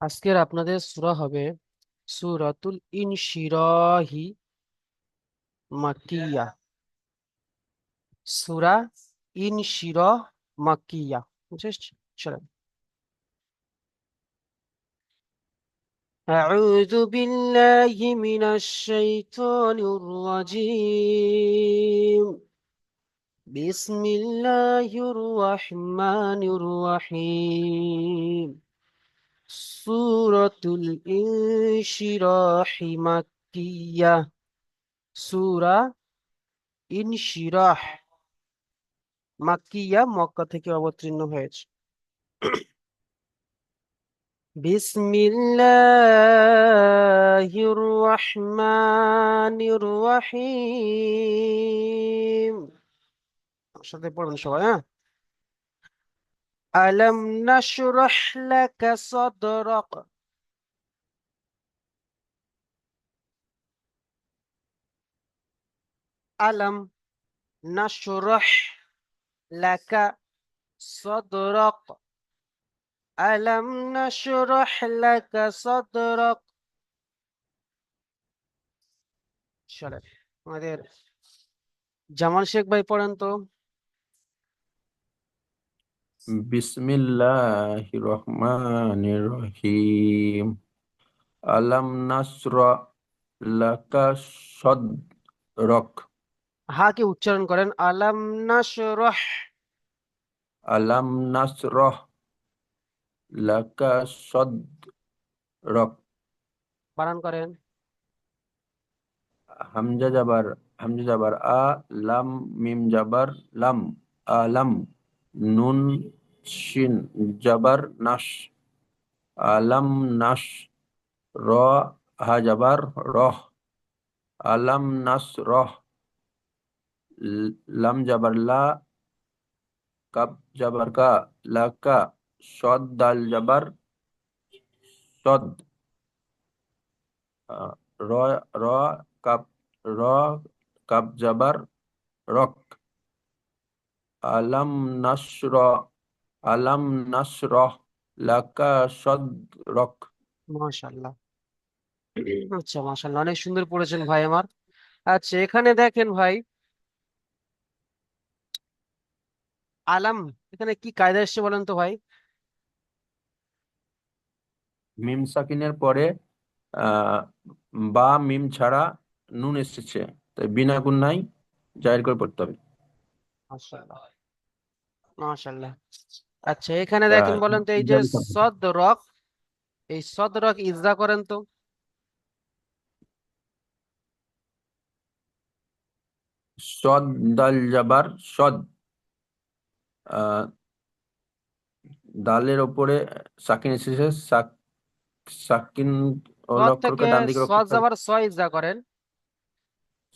আজকের আপনাদের সূরা হবে সূরাতুল ইনশিরাহি মাকিয়া সূরা ইনশিরাহ মাকিয়া বুঝছিস চলেন أعوذ بالله من الشيطان الرجيم بسم الله الرحمن الرحيم সূরাতুল ইনশিরাহ মাক্কিয়া। সূরা ইনশিরাহ। মাক্কিয়া মক্কা থেকে অবতীর্ণ হয়েছে। বিসমিল্লাহির রহমানির রহিম। সাথে পড়ুন সবাই হ্যাঁ? ألم نشرح لك صدرك ألم نشرح لك صدرك ألم نشرح لك صدرك চলেন আমাদের জামাল শেখ ভাই পড়েন তো বিসমিল্লাহির রহমানির রহিম আলাম নাসরা লাকা সদরক। হাকে উচ্চারণ করেন? আলাম নাশরাহ আলাম নাসরহ লাকা সদরক। বানান করেন। হামজা জাবার হামজা জাবার আ লাম মিম জাবার লাম আলাম নুন, শিন, জাবার নাস আলাম নাস র, হা, জাবার, রহ, আলাম, নাস, রহ, লাম, জাবার, লা কাপ জাবার, কা লাকা সদ, দাল, জাবার, সদ র র, কাপ র, কাপ, জাবার, রক আলাম নাসর আলাম নাসরহ লাকা সদরক। মাশাল্লাহ আচ্ছা মাশাল্লাহ অনেক সুন্দর পড়েছেন ভাই আমার। আচ্ছা এখানে দেখেন ভাই আলাম এখানে কি কায়দা এসছে বলেন তো ভাই? মিম সাকিনের পরে আহ বা মিম ছাড়া নুন এসেছে। তাই বিনা গুণায় জাহির করে পড়তে হবে। মাশাল্লাহ মাশাল্লাহ আচ্ছা এখানে দেখেন বলেন তো এই যে। সদরক এই সদরক ইজরা করেন তো? সদ দাল জাবার সদ। আহ, দালের ওপরে সাকিন এসেছে সাক সাকিন ডান দিকে সদ যাবার স ইজরা করেন।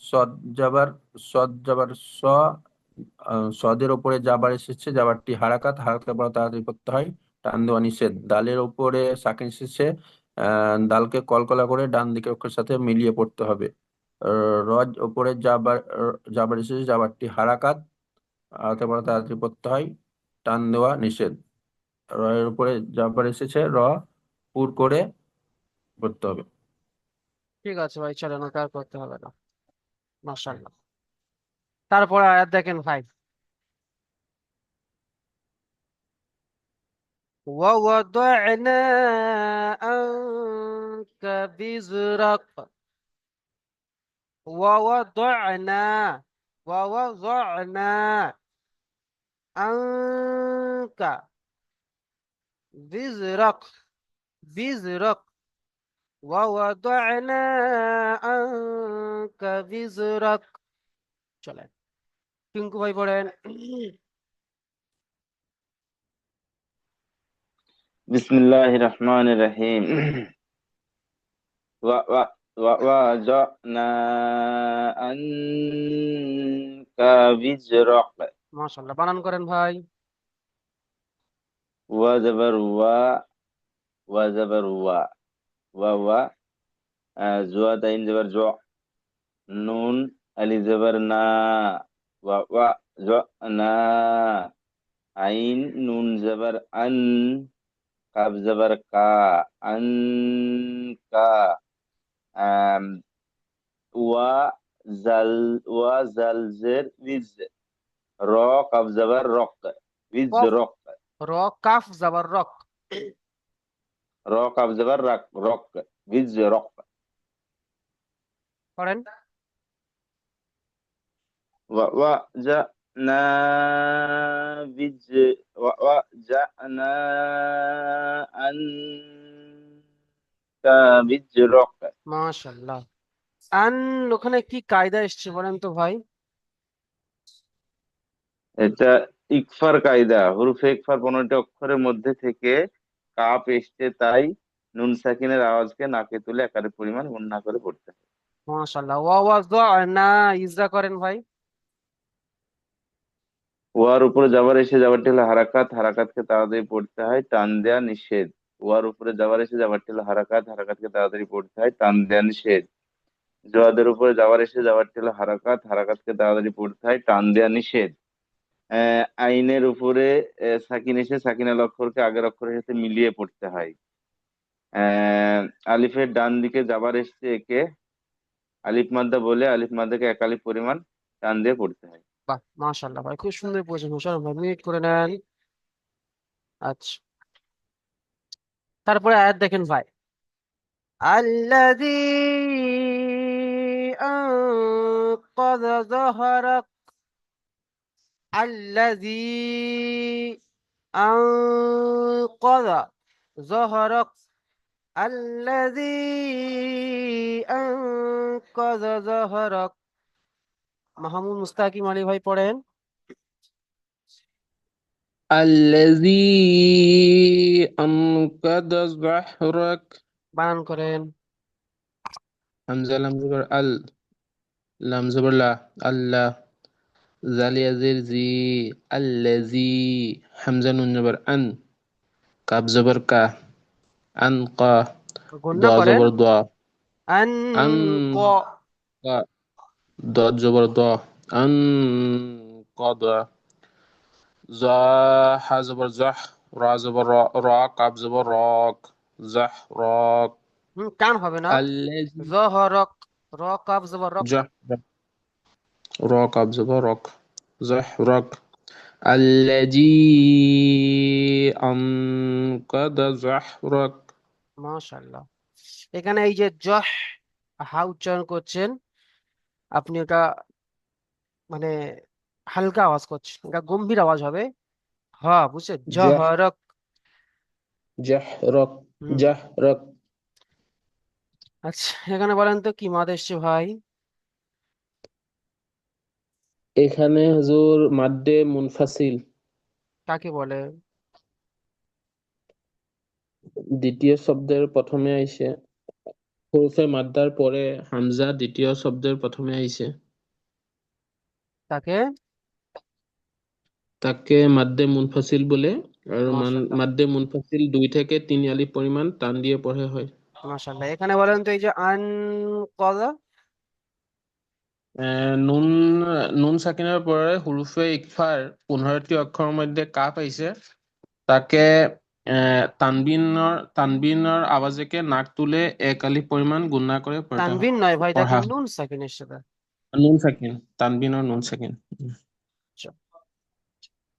সদ জাবার সদ জাবার স সদের ওপরে জাবার এসেছে জাবারটি হারাকাত হারাকাত পর তাড়াতাড়ি করতে হয়, টান দেওয়া নিষেধ। দালের ওপরে সাকিন এসেছে দালকে কলকলা করে ডান দিকের অক্ষরের সাথে মিলিয়ে পড়তে হবে। রজ ওপরে জাবার জাবার এসেছে জাবারটি হারাকাত হারাকাত পর তাড়াতাড়ি পড়তে হয়, টান দেওয়া নিষেধ। র এর উপরে জাবার এসেছে, র পুর করে পড়তে হবে। ঠিক আছে ভাই, চলেন আর করতে হবে না। মাশাল্লাহ তারপরে আয়াত দেখেন ভাই ووضعنا عنك بزرك ووضعنا ووضعنا عنك بزرك بزرك ووضعنا عنك بزرك চলেন টিঙ্কু ভাই পড়েন بسم الله الرحمن الرحيم و و و وضعنا عنك وزرك মাশাল্লাহ বানান করেন ভাই وزبر و وزبر و و و آه، زوا تاين زبر جو نون ألي زبر نا و و زعنا عين نون زبر أن কাব জবর কা আনকা আম, ওয়া জাল ওয়া জাল জের উইজ র কাব জবর রক উইজ কফ রক র কাফ জাবার রক র কাব জবর রক রক উইজ রক করেন আন ওখানে কি কায়দা এসছে বলেন তো ভাই? এটা ইকফার কায়দা হুরুফে ইকফার পনেরোটি অক্ষরের মধ্যে থেকে কাপ এসছে তাই নুন সাকিনের আওয়াজকে নাকে তুলে একাধিক পরিমাণ গুণনা করে পড়তে হয়। মাশাল্লাহ ওয়া ওয়া না ইজরা করেন ভাই। ওয়ার উপরে যাবার এসে যাবারটি হলো হারাকাত, হারাকাতকে তাড়াতাড়ি পড়তে হয়, টান দেয়া নিষেধ। ওয়ার উপরে যাবার এসে যাবারটি হলো হারাকাত, হারাকাতকে তাড়াতাড়ি পড়তে হয়, টান দেয়া নিষেধ। জোয়াদের উপরে যাবার এসে যাবারটি হলো হারাকাত, হারাকাতকে তাড়াতাড়ি পড়তে হয়, টান দেয়া নিষেধ। আইনের উপরে সাকিন এসে সাকিনের অক্ষরকে আগের অক্ষরের সাথে মিলিয়ে পড়তে হয়। আলিফের ডান দিকে যাবার এসছে একে, আলিফ মাদ্দা বলে আলিফ মাদ্দাকে এক আলিফ পরিমাণ টান দিয়ে পড়তে হয়। বাহ, মাশাআল্লাহ ভাই, খুব সুন্দর পড়েছেন মোশাররফ ভাই মিউট করে নেন। আচ্ছা। তারপরে আয়াত দেখেন ভাই। আল্লাযী আনকাযা যাহরাক, আল্লাযী আনকাযা যাহরাক, আল্লাযী আনকাযা যাহরাক। মাহমুদ মুস্তাকিম আলী ভাই পড়েন الذي أنقذ ظهرك বানান করেন হামজা লাম জবর আল লাম জবর লা আল্লাহ জাল ইয়াজির জি আল্লাজি হামজা নুন জবর আন কাব জবর কা আন কা গণ্য দ করেন জবর দ আন আন ক কা দ জবর দ আন কদ জা হা জবর জাহ রা জবর র রা কাব জবর রক জাহ রক হুম কান হবে না الذي জহরক র কাব জবর রক جح راك بزبرك زحرك الذي أنقذ زحرك মাশাআল্লাহ এখানে এই যে জহ হা উচ্চারণ করছেন আপনি ওটা মানে হালকা আওয়াজ করছেন এটা গম্ভীর আওয়াজ হবে। হ বুঝছেন? জহরক। জহরক জহরক। আচ্ছা এখানে বলেন তো কি মাদ এসছে ভাই? এখানে হুজুর মাদ্দে মুনফাসিল। কাকে বলে? দ্বিতীয় শব্দের প্রথমে আইসে হরফে মাদ্দার পরে হামজা দ্বিতীয় শব্দের প্রথমে আইছে তাকে? তাকে মাদ্দে মুনফাসিল বলে আর মান মাদ্দে মুনফাসিল দুই থেকে তিন আলিফ পরিমাণ টান দিয়ে পড়ে হয়। মাশাআল্লাহ এখানে বলেন তো এই যে আন কদা নুন নুন সাকিনের পরে হুৰুফে ইকফাৰ পোন্ধৰটি অক্ষৰৰ মধ্যে কাপ আহিছে। তাকে আহ, তানবিনৰ তানবিনৰ আৱাজেকে নাক তুলে এক আলিফ পৰিমাণ গুণা করে পড়তে হয় তানবিন নয় ভাই দেখেন পড়া নুন সাকিন এসছে তার নুন সাকিন নুন সাকিন আচ্ছা।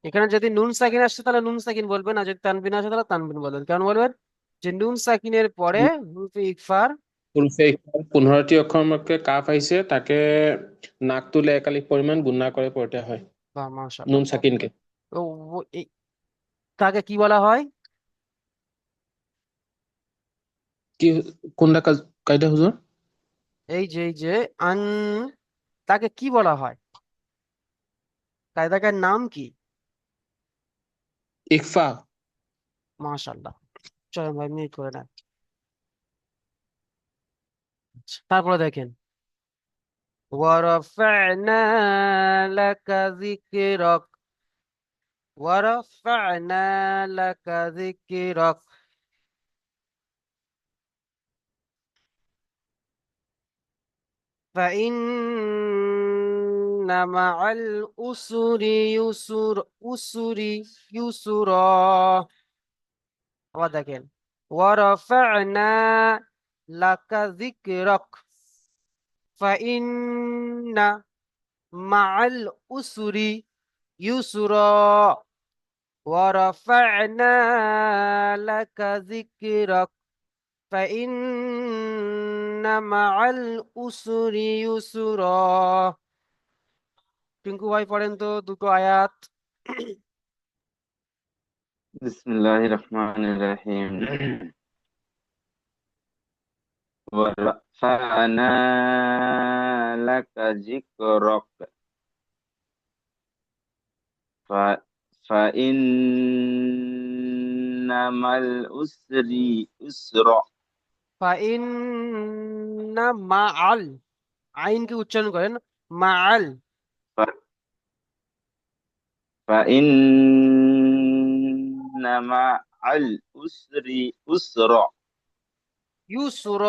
এখানে যদি নুন সাকিন আসছে তাহলে নুন সাকিন বলবেন আর যদি তানবিন আসে তাহলে তানবিন বলবেন। কেন বলবেন যে নুন সাকিনের পরে হুরফে ইকফার পোন্ধৰটি অক্ষৰৰ মধ্যে কাপ আহিছে তাকে নাক তুলে এক আলিফ পৰিমাণ গুণা করে পড়তে হয়। বা মাশাআল্লাহ। নুন সাকিনকে তো ও- এই তাকে কি বলা হয়? কি কোনটা কাজ কায়দা হুজুর এই যে এই যে আন তাকে কি বলা হয় কায়দাকার নাম কি ইকফা মাশাআল্লাহ চলেন ভাই মিনিট করে নেন আচ্ছা, তারপরে দেখেন ورفعنا لك ذكرك ورفعنا لك ذكرك فإن مع الأسر يسر أسر يسرا আবার দেখেন ওয়ারাফা'না লাকা যিকরাক ফাইন্না মা'আল উসরি ইউসরা ওয়ারাফা'না লাকা যিকরাক ফাইন্না মা'আল উসরি ইউসরা টিঙ্কু ভাই পড়েন তো দুটো আয়াত بسم الله الرحمن الرحيم ورفعنا لك ذكرك ف... فإن مع العسر يسرا ফাইন্না মা আল আইনকে উচ্চারণ করেন মা আল ফাইন্না মা আল উসরি উসর। ইউসর।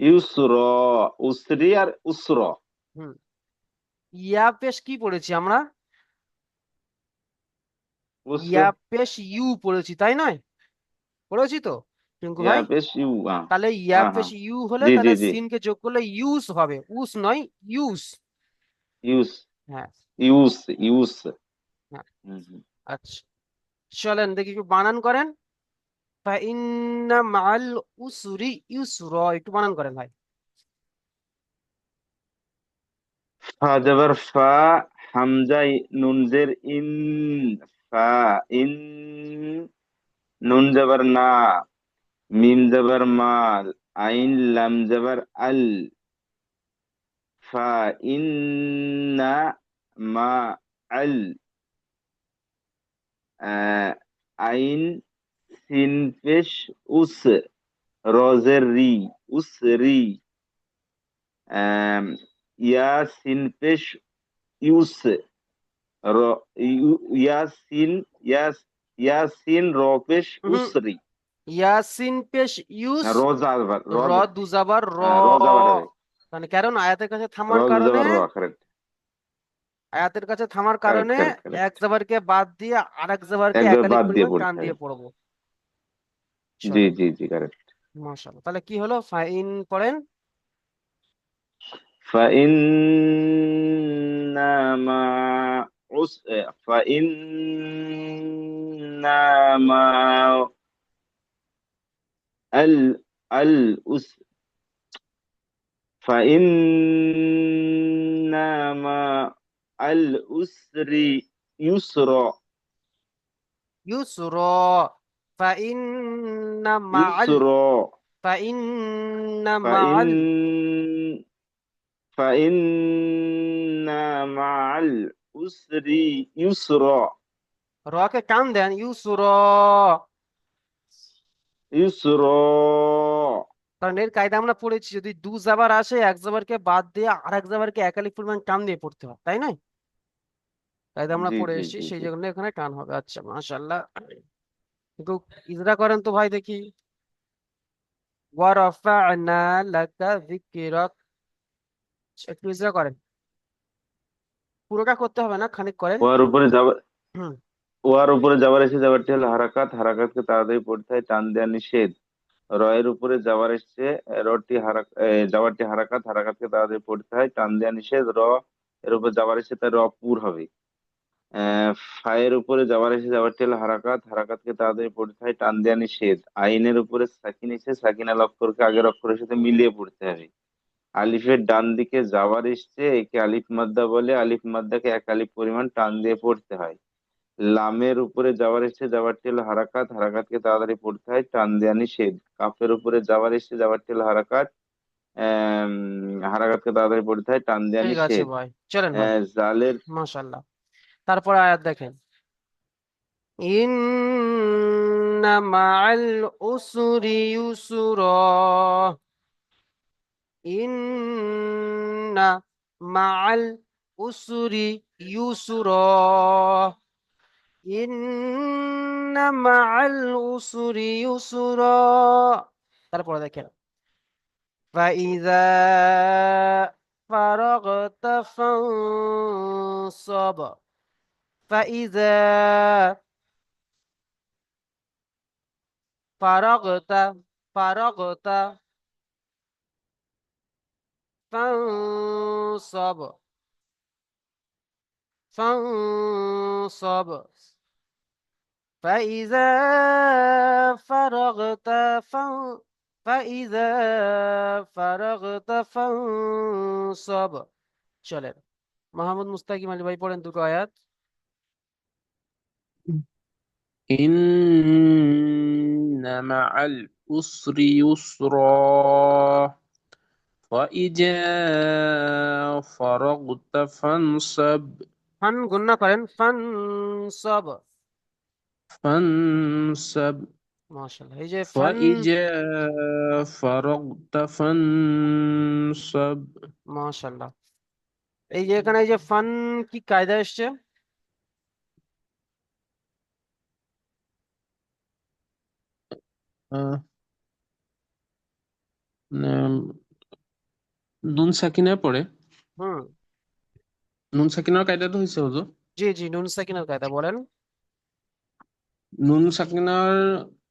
ইউসর উসরি আর উসর। হুম। ইয়া পেশ কি পড়েছি আমরা? ইয়া পেশ ইউ পড়েছি তাই নয়? পড়েছি তো? টিঙ্কু ভাই? হ্যাঁ তাহলে ইয়া হ্যাঁ, পেশ ইউ হলে জি, জি, তাহলে জি। সিনকে যোগ করলে ইউস হবে। উস নয় ইউস হ্যাঁ। হ্যাঁ। আচ্ছা। চলেন দেখি একটু বানান করেন। ফাইন্না মা'আল উসরি ইউসরা। একটু বানান করেন ভাই। ফা জবর ফা হামজা ই- নুন ইন ফা ইন নুন জবর না মিম জবর মাল আইন লাম জবর আল ফা ইন্না মা আল আহ, আইন সিন পেশ উস রজের রি উস রি আম, ইয়া সিন পেশ ইউস র ইউ- ইয়াসিন র উসরি ইয়াসিন পেশ ইউস রোজাবার র দুজাবার র মানে কারণ আয়াতের কাছে থামার কারণে আয়াতের কাছে থামার কারণে এক জাবারকে বাদ দিয়ে জাবারকে দিয়ে টান দিয়ে জি জি জি কারেক্ট মাশাআল্লাহ তাহলে কি হলো? ফাইন পড়েন। ফাইন্না মা عس فإن مع ال الأس فإن مع الأسر يسرا يسرا فإن مع. يسرا فإن مع. فإن فإن مع উসরি ইউসর রকে কান দেন ইউসর ইউসর কারণ এর কায়দা আমরা পড়েছি যদি দু জাবার আসে এক জাবারকে বাদ দিয়ে আর এক জাবারকে একালিক পরিমাণ টান দিয়ে পড়তে হয় তাই না কায়দা আমরা পড়ে এসেছি সেই জন্য এখানে টান হবে আচ্ছা মাশাআল্লাহ কিন্তু ইজরা করেন তো ভাই দেখি ওয়া আনা লাকা যিকরাক একটু ইজরা করেন পুরোটা করতে হবে না খানিক করেন ওয়ার উপরে যাবার ওয়ার উপরে যাবার এসে যাবারটি হলো হারাকাত হারাকাতকে তাড়াতাড়ি পড়তে হয় টান দেওয়া নিষেধ। রয়ের উপরে যাবার এসছে রটি হারাক যাবারটি হারাকাত হারাকাতকে তাড়াতাড়ি পড়তে হয় টান দেওয়া নিষেধ র এর উপর যাবার এসে তার র পুর হবে। আহ, ফায়ের উপরে যাবার এসে যাবারটি হলো হারাকাত হারাকাতকে তাড়াতাড়ি পড়তে হয় টান দেওয়া নিষেধ। আইনের উপরে সাকিন এসে সাকিনা অক্ষরকে আগের অক্ষরের সাথে মিলিয়ে পড়তে হবে। আলিফের ডান দিকে যাবার এসছে একে আলিফ মাদ্দা বলে। আলিফ মাদ্দাকে এক আলিফ পরিমাণ টান দিয়ে পড়তে হয়। লামের উপরে যাওয়ার এসে যাওয়ারটি হলো হারাকাত। হারাকাতকে তাড়াতাড়ি পড়তে হয় টান দেওয়া নিষেধ। কাফের উপরে যাওয়ার এসে যাওয়ারটি হলো হারাকাত। হারাকাতকে তাড়াতাড়ি পড়তে হয় টান দেওয়া ঠিক আছে নিষেধ। ভাই চলেন ভাই। জালের মাশাআল্লাহ। তারপর আয়াত দেখেন। ইন্না মা'আল উসরি ইউসরা। ইন্না মা'আল উসরি ইউসরা ইন্না মা'আল উসরি ইউসরা তারপরে দেখেন فإذا فرغت فانصب فإذا ফারাগতা ফারাগতা ফানসব ফানসব فإذا فرغت فان فإذا فرغت فانصب চলেন মোহাম্মদ মুস্তাকিম আলী ভাই পড়েন দুটো আয়াত إن مع العسر يسرا فإذا فرغت فانصب ফান গুন্না করেন ফানসব فانصب মাশাআল্লাহ এই যে ফান فإذا فرغت فانصب মাশাআল্লাহ এই যে এখানে এই যে ফান কি কায়দা এসছে আহ, উম, নুন সাকিনের পরে হুম। নুন সাকিনের কায়দাটো হৈছে হুজুর জি জি নুন সাকিনের কায়দা বলেন। নুন সাকিনৰ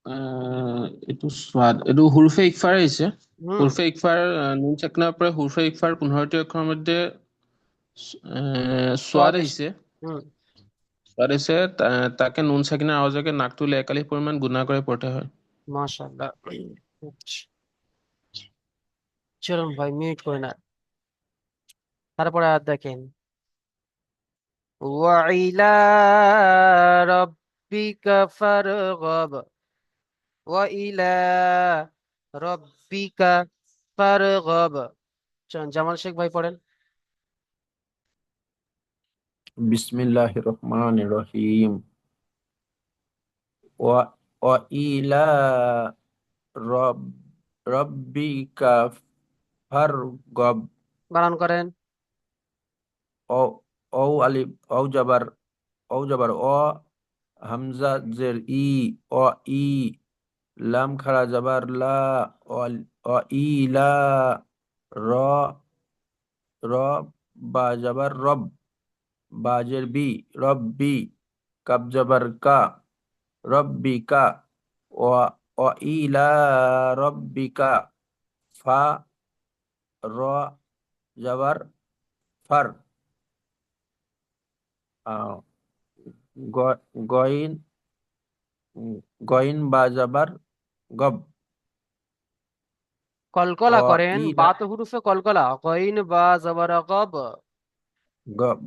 আহ, এইটো স্বাদ এইটো হুৰুফে ইকফাৰ আহিছে। হুৰুফে ইকফাৰ নুন সাকিনৰ পৰা হুৰুফে ইকফাৰ পোন্ধৰটি অক্ষৰৰ মধ্যে স্বাদ আহিছে। স্বাদ আহিছে তাকে নুন সাকিনের আওয়াজকে নাক তুলে একালিশ পরিমাণ গুণা করে পড়তে হয়। মাশাআল্লাহ। চলুন ভাই মিউট করে না তারপরে আর দেখেন وإلى ربك فارغب وإلى ربك فارغب চলুন জামাল শেখ ভাই পড়েন বিসমিল্লাহির রহমানির রহিম ওয়া ওয়া ইলা রব রব্বিকা ফারগব বানান করেন। ও ও আলিফ ও জাবার ও জাবার হামজা জের ই ই লাম খাড়া জাবার লা ই লা র র বা জাবার রব। বি রব্বি কাব জাবার কা রব্বিকা ও ও ইলা রব্বিকা ফা র জাবার ফার আহ, গ- গইন গইন বা জাবার গব কলকলা ও করেন ইলা বাত হুরুফে কলকলা গইন বা জবর গব গব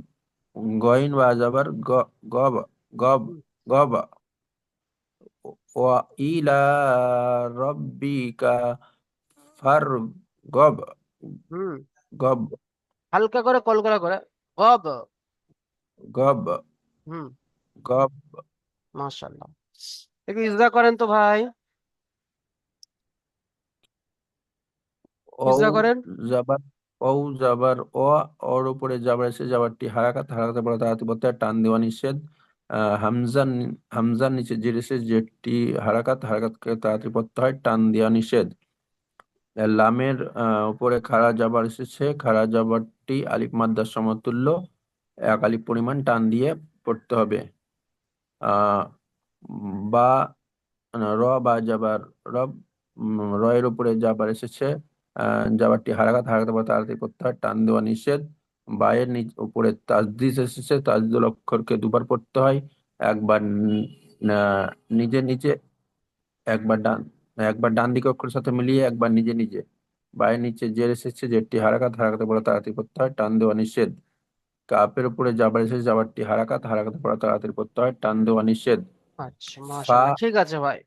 গইন বা জাবার গ গব গব গব ও ইলা রব্বিকা ফার গব হুম। গব। হালকা করে কলকলা করে গব। গব। হুম। গব। মাশাআল্লাহ। একটু ইজরা করেন তো ভাই। ইজরা করেন। জাবার ও জাবার ও ওর উপরে জাবার এসে জাবারটি হারাকাত হারাকাতের পরে তাড়াতাড়ি পড়তে হয় টান দেওয়া নিষেধ। আহ, হামজার নিচে জের এসে যেটি হারাকাত হারাকাতকে তাড়াতাড়ি পড়তে হয় টান দেওয়া নিষেধ। লামের উপরে খাড়া জাবার এসেছে। খাড়া জাবারটি আলিফ মাদ্দার সমতুল্য। এক আলিফ পরিমাণ টান দিয়ে পড়তে হবে। বা র বা জাবার রব উম, র এর উপরে জাবার এসেছে। জাবারটি হারাকাত হারাকাত বা তাড়াতাড়ি করতে হয়। টান দেওয়া নিষেধ। বায়ের নিচ উপরে তাজদিস এসেছে। তাসদিল অক্ষরকে দুবার পড়তে হয়। একবার নিজে নিজে একবার ডান একবার ডান দিকে অক্ষরের সাথে মিলিয়ে একবার নিজে নিজে বায়ের নিচে জের এসেছে জেরটি হারাকাত হারাকাতে পড়া তাড়াতাড়ি করতে হয় টান দেওয়া নিষেধ কাপের উপরে জাবার এসেছে জাবারটি হারাকাত হারাকাতে পড়া তাড়াতাড়ি করতে হয় টান দেওয়া নিষেধ আচ্ছা ফা মাশাআল্লাহ ঠিক আছে ভাই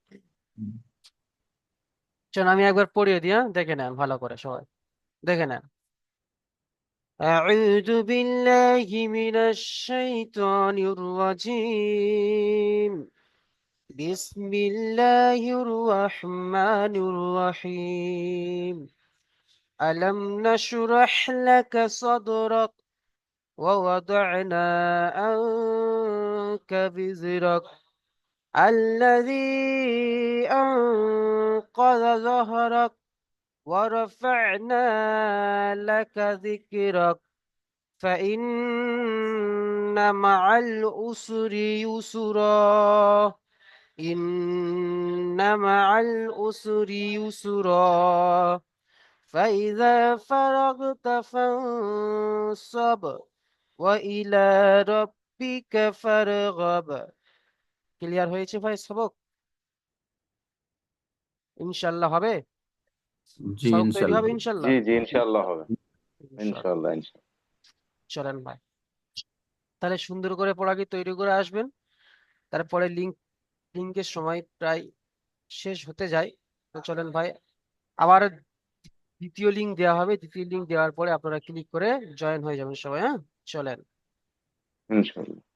চলুন আমি একবার পড়িয়ে দিই হ্যাঁ? দেখে নেন ভালো করে সবাই দেখে নেন أعوذ بالله من الشيطان الرجيم بسم الله الرحمن الرحيم. ألم نشرح لك صدرك ووضعنا عنك وزرك الذي أنقذ ظهرك ورفعنا لك ذكرك. فإن مع العسر يسرا. إن مع العسر يسرا فإذا فرغت فانصب وإلى ربك فارغب ক্লিয়ার হয়েছে ভাই সবক ইনশাল্লাহ হবে জি সবক তৈরি হবে ইনশাল্লাহ ইনশাল্লাহ জি জি ইনশাআল্লাহ হবে ইনশাল্লাহ ইনশাআল্লাহ ইনশাআল্লাহ চলেন ভাই তাহলে সুন্দর করে পড়াকে তৈরি করে আসবেন তারপরে লিঙ্ক লিঙ্কের সময় প্রায় শেষ হতে যায়। তো চলেন ভাই, আবার দ্বিতীয় লিঙ্ক দেওয়া হবে। দ্বিতীয় লিঙ্ক দেওয়ার পরে আপনারা ক্লিক করে জয়েন হয়ে যাবেন সবাই হ্যাঁ? চলেন। ইনশাআল্লাহ।